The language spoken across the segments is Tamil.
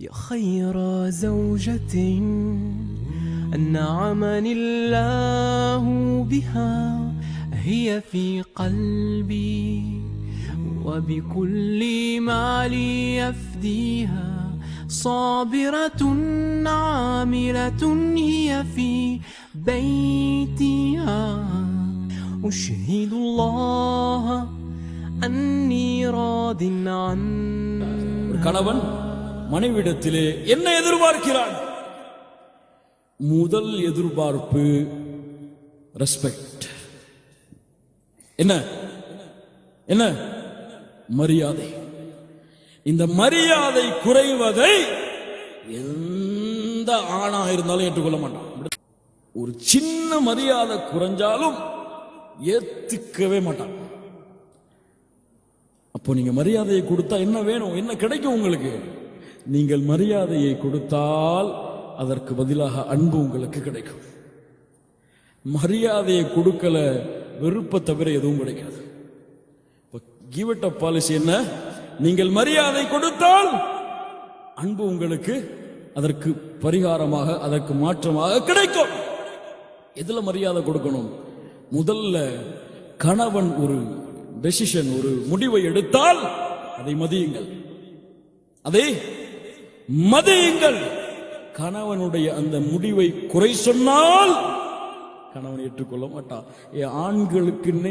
يا خير زوجة أنعمني الله بها هي في قلبي وبكل ما لي يفديها صابرة عاملة هي في بيتها أشهد الله أني راض عنها ஒரு கணவன் மனைவிடத்திலே என்ன எதிர்பார்க்கிறான் முதல் எதிர்பார்ப்பு ரெஸ்பெக்ட் என்ன? என்ன? மரியாதை. இந்த மரியாதை குறைவதை எந்த ஆணா இருந்தாலும் ஏற்றுக்கொள்ள மாட்டான். ஒரு சின்ன மரியாதை குறைஞ்சாலும் ஏத்துக்கவே மாட்டான். அப்போ நீங்க மரியாதையை கொடுத்தா என்ன வேணும்? என்ன கிடைக்கும் உங்களுக்கு? நீங்கள் மரியாதையை கொடுத்தால் அதற்கு பதிலாக அன்பு உங்களுக்கு கிடைக்கும். மரியாதையை கொடுக்கல வெறுப்பை தவிர எதுவும் கிடைக்காது. கிவ் இட் அப் பாலிசி என்ன? நீங்கள் மரியாதை கொடுத்தால் அன்பு உங்களுக்கு அதற்கு பரிகாரமாக அதற்கு மாற்றமாக கிடைக்கும். எதுல மரியாதை கொடுக்கணும்? முதல்ல கணவன் ஒரு டெசிஷன் ஒரு முடிவை எடுத்தால் அதை மதியுங்கள். அதை மதியுங்கள். கணவனுடைய அந்த முடிவை குறை சொன்னால் கணவன் ஏற்றுக்கொள்ள மாட்டான். ஏ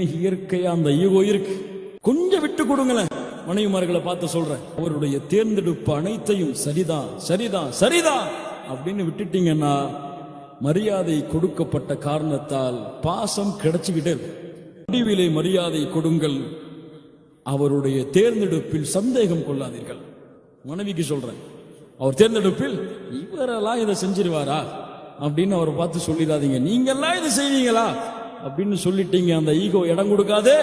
இயற்கையா அந்த ஈகோ இருக்கு. கொஞ்சம் விட்டு கொடுங்களேன். மனைவிமார்களை பார்த்து சொல்றேன். அவருடைய தேர்ந்தெடுப்பு அனைத்தையும் சரிதான் சரிதான் சரிதான் அப்படின்னு விட்டுட்டீங்கன்னா மரியாதை கொடுக்கப்பட்ட காரணத்தால் பாசம் கிடைச்சுக்கிட்டே இருக்கும். முடிவிலே மரியாதை கொடுங்கள். அவருடைய தேர்ந்தெடுப்பில் சந்தேகம் கொள்ளாதீர்கள். மனைவிக்கு சொல்றேன். அவர் தேர்ந்தெடுப்பில் இவரெல்லாம் இதை செஞ்சிருவாரா? அப்படின்னு அவரை பார்த்து சொல்லிடாதீங்க. நீங்கெல்லாம் இதை செய்வீங்களா? அப்படின்னு சொல்லிட்டீங்க. அந்த ஈகோ இடம் கொடுக்காதே.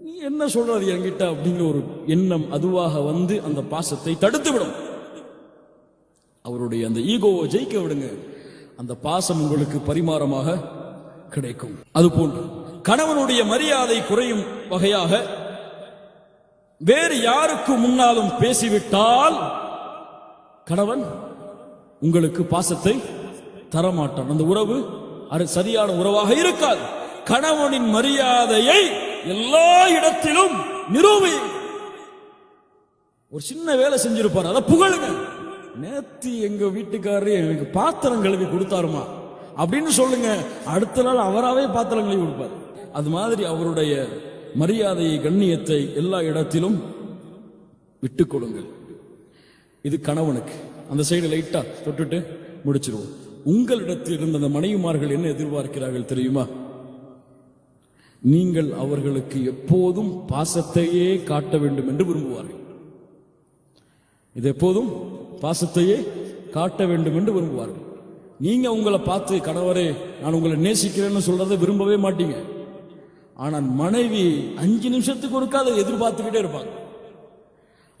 நீ என்ன சொல்றது என்கிட்ட? அப்படிங்கிற ஒரு எண்ணம் அதுவாக வந்து அந்த பாசத்தை தடுத்து விடும் அவருடைய அந்த ஈகோவை ஜெயிக்க விடுங்க. அந்த பாசம் உங்களுக்கு பரிமாறமாக கிடைக்கும். அது போன்று கணவனுடைய மரியாதை குறையும் வகையாக வேறு யாருக்கு முன்னாலும் பேசிவிட்டால் கணவன் உங்களுக்கு பாசத்தை தரமாட்டான். அந்த உறவு அது சரியான உறவாக இருக்காது. கணவனின் மரியாதையை எல்லா இடத்திலும் நிரூபி. ஒரு சின்ன வேலை செஞ்சிருப்பார். அதை புகழுங்க. நேத்து எங்க வீட்டுக்காரரு எனக்கு பாத்திரம் கழுவி கொடுத்தாருமா? அப்படின்னு சொல்லுங்க. அடுத்த நாள் அவராவே பாத்திரம் கழுவி கொடுப்பார். அது மாதிரி அவருடைய மரியாதையை கண்ணியத்தை எல்லா இடத்திலும் விட்டுக் கொடுங்கள். இது கணவனுக்கு. அந்த சைடு லைட்டா தொட்டுட்டு முடிச்சிருவோம். உங்களிடத்தில் இருந்த அந்த மனைவிமார்கள் என்ன எதிர்பார்க்கிறார்கள் தெரியுமா? நீங்கள் அவர்களுக்கு எப்போதும் பாசத்தையே காட்ட வேண்டும் என்று விரும்புவார்கள். இது எப்போதும் பாசத்தையே காட்ட வேண்டும் என்று விரும்புவார்கள். நீங்க உங்களை பார்த்து கணவரே நான் உங்களை நேசிக்கிறேன்னு சொல்றதை விரும்பவே மாட்டீங்க. ஆனால் மனைவி அஞ்சு நிமிஷத்துக்கு ஒருக்காத எதிர்பார்த்துக்கிட்டே இருப்பாங்க.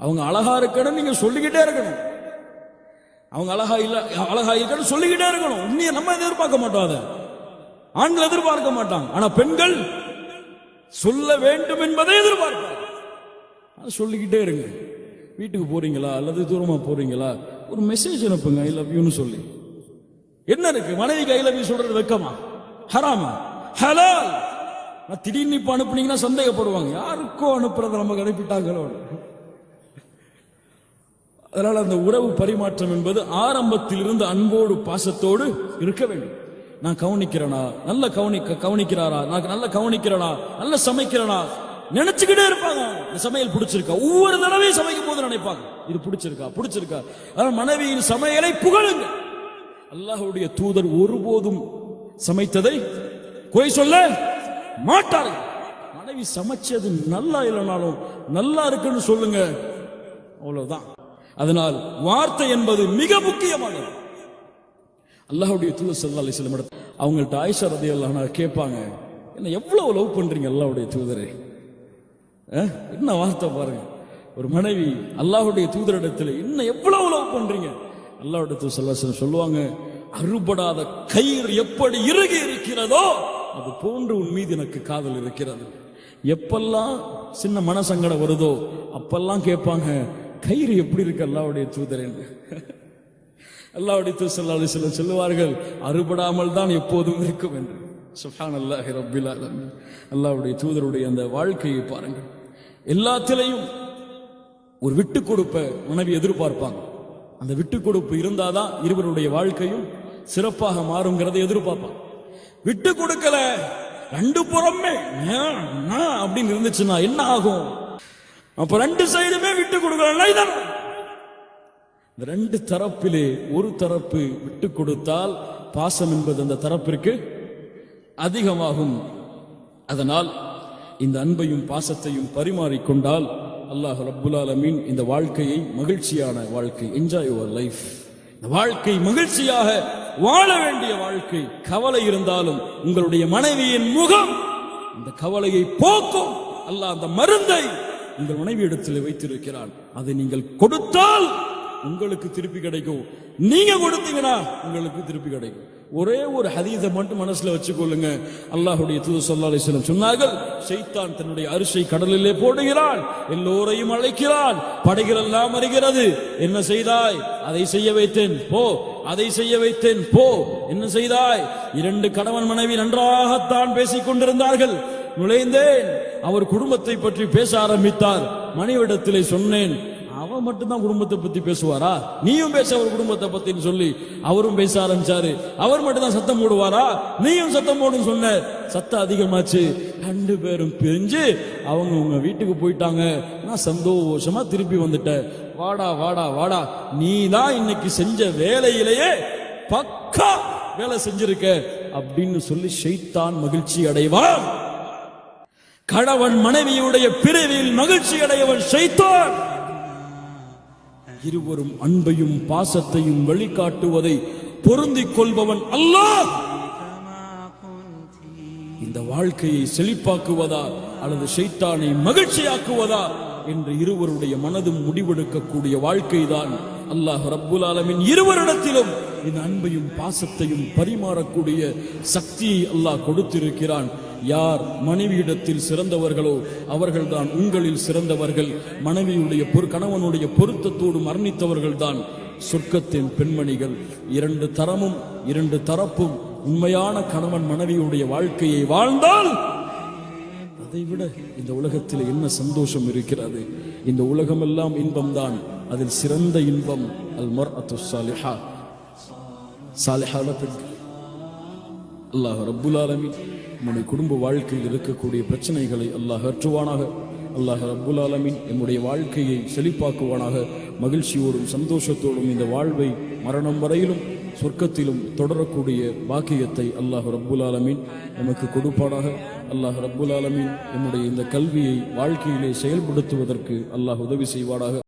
அவங்க அழகா இருக்கணும் நீங்க சொல்லிக்கிட்டே இருக்கணும். அவங்க அழகா இல்ல அழகா இருக்கணும் சொல்லிக்கிட்டே இருக்கணும். உண்மையை நம்ம எதிர்பார்க்க மாட்டோம் அதை. ஆண்கள் எதிர்பார்க்க மாட்டாங்க. ஆனா பெண்கள் சொல்ல வேண்டும் என்பதை எதிர்பார்ப்பாங்க. சொல்லிக்கிட்டே இருங்க. வீட்டுக்கு போறீங்களா? அல்லது தூரமா போறீங்களா? ஒரு மெசேஜ் அனுப்புங்க ஐ லவ் யூன்னு சொல்லி. என்ன இருக்கு? மனைவிக்கு ஐ லவ் யூ சொல்றது வெக்கமா? ஹராமா? ஹலால்! நான் திடீர்னு இப்ப அனுப்புனீங்கன்னா சந்தேகப்படுவாங்க. யாருக்கோ அனுப்புறத நமக்கு அனுப்பிட்டாங்களோ அதனால் அந்த உறவு பரிமாற்றம் என்பது ஆரம்பத்தில் இருந்து அன்போடு பாசத்தோடு இருக்க வேண்டும். நான் கவனிக்கிறேனா? நல்ல கவனிக்க கவனிக்கிறாரா? நான் நல்ல கவனிக்கிறேனா? நல்ல சமைக்கிறேனா? நினைச்சுக்கிட்டே இருப்பாங்க. இந்த சமையல் பிடிச்சிருக்கா? ஒவ்வொரு தடவையும் சமைக்கும் போது நினைப்பாங்க. இது பிடிச்சிருக்கா? பிடிச்சிருக்கா? அதனால் மனைவியின் சமையலை புகழுங்க. அல்லாஹுடைய தூதர் ஒருபோதும் சமைத்ததை குறை சொல்ல மாட்டார்கள். மனைவி சமைச்சது நல்லா இல்லைனாலும் நல்லா இருக்குன்னு சொல்லுங்க. அவ்வளவுதான். அதனால் வார்த்தை என்பது மிக முக்கியமானது. அல்லாஹுடைய தூது ஸல்லல்லாஹு சில வஸல்லம் அவங்கள்ட்ட ஆயிஷா ரதியல்லாஹு கேட்பாங்க என்ன எவ்வளவு லவ் பண்றீங்க அல்லாவுடைய தூதரை? என்ன வார்த்தை பாருங்க. ஒரு மனைவி அல்லாஹுடைய தூதரிடத்தில் இன்னும் எவ்வளவு லவ் பண்றீங்க? அல்லாவுடைய தூது ஸல்லல்லாஹு சொல்லுவாங்க அறுபடாத கயிறு எப்படி இறுகி இருக்கிறதோ அது போன்று உன் மீது எனக்கு காதல் இருக்கிறது. எப்பெல்லாம் சின்ன மனசங்கடம் வருதோ அப்பெல்லாம் கேட்பாங்க கயிறு எப்படி இருக்கு அல்லாவுடைய தூதர் என்று? அல்லாவுடைய தூதர் ஸல்லல்லாஹு அலைஹி சொல்லுவார்கள் அறுபடாமல் தான் எப்போதும் இருக்கும் என்று. சுஹான் அல்லாஹி ரப்பில் அல்லாவுடைய தூதருடைய அந்த வாழ்க்கையை பாருங்கள். எல்லாத்திலையும் ஒரு விட்டு கொடுப்ப மனைவி எதிர்பார்ப்பாங்க. அந்த விட்டு கொடுப்பு இருந்தாதான் இருவருடைய வாழ்க்கையும் சிறப்பாக மாறுங்கிறத எதிர்பார்ப்பாங்க. விட்டு கொடுக்கல ரெண்டு புறமே நான் அப்படின்னு இருந்துச்சுன்னா என்ன ஆகும்? அப்ப ரெண்டு சைடுமே விட்டு கொடுக்கலாம் இந்த ரெண்டு தரப்பிலே ஒரு தரப்பு விட்டு கொடுத்தால் பாசம் என்பது அந்த தரப்பிற்கு அதிகமாகும். அதனால் இந்த அன்பையும் பாசத்தையும் பரிமாறிக்கொண்டால் அல்லாஹ் ரப்புல் ஆலமீன் இந்த வாழ்க்கையை மகிழ்ச்சியான வாழ்க்கை என்ஜாய் யுவர் லைஃப் இந்த வாழ்க்கை மகிழ்ச்சியாக வாழ வேண்டிய வாழ்க்கை கவலை இருந்தாலும் உங்களுடைய மனைவியின் முகம் இந்த கவலையை போக்கும். அல்லாஹ் அந்த மருந்தை உங்கள் மனைவியிடத்தில் வைத்திருக்கிறான் அதை நீங்கள் கொடுத்தால் உங்களுக்கு திருப்பி கிடைக்கும். நீங்க கொடுத்தீங்கன்னா உங்களுக்கு திருப்பி கிடைக்கும். ஒரே ஒரு ஹதீத மட்டும் மனசுல வச்சுக்கொள்ளுங்க. அல்லாஹுடைய தூது ஸல்லல்லாஹு அலைஹி சொன்னார்கள் செய்தான் தன்னுடைய அரிசை கடலிலே போடுகிறான் எல்லோரையும் அழைக்கிறான் படைகள் எல்லாம் அறிகிறது என்ன செய்தாய்? அதை செய்ய வைத்தேன். போ. அதை செய்ய வைத்தேன். போ. என்ன செய்தாய்? இரண்டு கணவன் மனைவி நன்றாகத்தான் பேசிக் கொண்டிருந்தார்கள் நுழைந்தேன். அவர் குடும்பத்தை பற்றி பேச ஆரம்பித்தார். மனைவிடத்திலே சொன்னேன் அவன் மட்டும்தான் குடும்பத்தை பத்தி பேசுவாரா? நீயும் பேச அவர் குடும்பத்தை பத்தின்னு சொல்லி. அவரும் பேச ஆரம்பிச்சாரு. அவர் மட்டும்தான் சத்தம் போடுவாரா? நீயும் சத்தம் போடுன்னு சொன்ன சத்தம் அதிகமாச்சு. ரெண்டு பேரும் பிரிஞ்சு அவங்க உங்க வீட்டுக்கு போயிட்டாங்க. நான் சந்தோஷமா திருப்பி வந்துட்டேன். வாடா வாடா வாடா. நீ தான் இன்னைக்கு செஞ்ச வேலையிலேயே பக்கா வேலை செஞ்சிருக்க. அப்படின்னு சொல்லி ஷைத்தான் மகிழ்ச்சி அடைவான். கணவன் மனைவியுடைய பிரிவில் மகிழ்ச்சி அடையவன் ஷைத்தான். இருவரும் அன்பையும் பாசத்தையும் வெளிக்காட்டுவதை பொருந்திக் கொள்பவன் அல்லாஹ். இந்த வாழ்க்கையை செழிப்பாக்குவதா அல்லது ஷைத்தானை மகிழ்ச்சியாக்குவதா என்று இருவருடைய மனதும் முடிவெடுக்கக்கூடிய வாழ்க்கைதான் அல்லாஹ் ரப்புல் ஆலமின். இருவரிடத்திலும் இந்த அன்பையும் பாசத்தையும் பரிமாறக்கூடிய சக்தியை அல்லாஹ் கொடுத்திருக்கிறான். யார் மனைவியிடத்தில் சிறந்தவர்களோ அவர்கள்தான் உங்களில் சிறந்தவர்கள். மனைவியுடைய பொரு கணவனுடைய பொருத்தத்தோடு மரணித்தவர்கள்தான் சொர்க்கத்தின் பெண்மணிகள். இரண்டு தரமும் இரண்டு தரப்பும் உண்மையான கணவன் மனைவியுடைய வாழ்க்கையை வாழ்ந்தால் அதை விட இந்த உலகத்தில் என்ன சந்தோஷம் இருக்கிறது? இந்த உலகமெல்லாம் இன்பம்தான். அதில் சிறந்த இன்பம் அல் மர் அத்து சாலிஹா சாலிஹான பெண்கள். அல்லாஹ் ரபுல் ஆலமின். நம்முடைய குடும்ப வாழ்க்கையில் இருக்கக்கூடிய பிரச்சனைகளை அல்லாஹ் அற்றுவானாக அல்லாஹ் ரப்புல் ஆலமீன் என்னுடைய வாழ்க்கையை செழிப்பாக்குவானாக. மகிழ்ச்சியோடும் சந்தோஷத்தோடும் இந்த வாழ்வை மரணம் வரையிலும் சொர்க்கத்திலும் தொடரக்கூடிய பாக்கியத்தை அல்லாஹ் ரப்புல் ஆலமீன் நமக்கு கொடுப்பானாக. அல்லாஹ் ரப்புல் ஆலமீன் என்னுடைய இந்த கல்வியை வாழ்க்கையிலே செயல்படுத்துவதற்கு அல்லாஹ் உதவி செய்வானாக.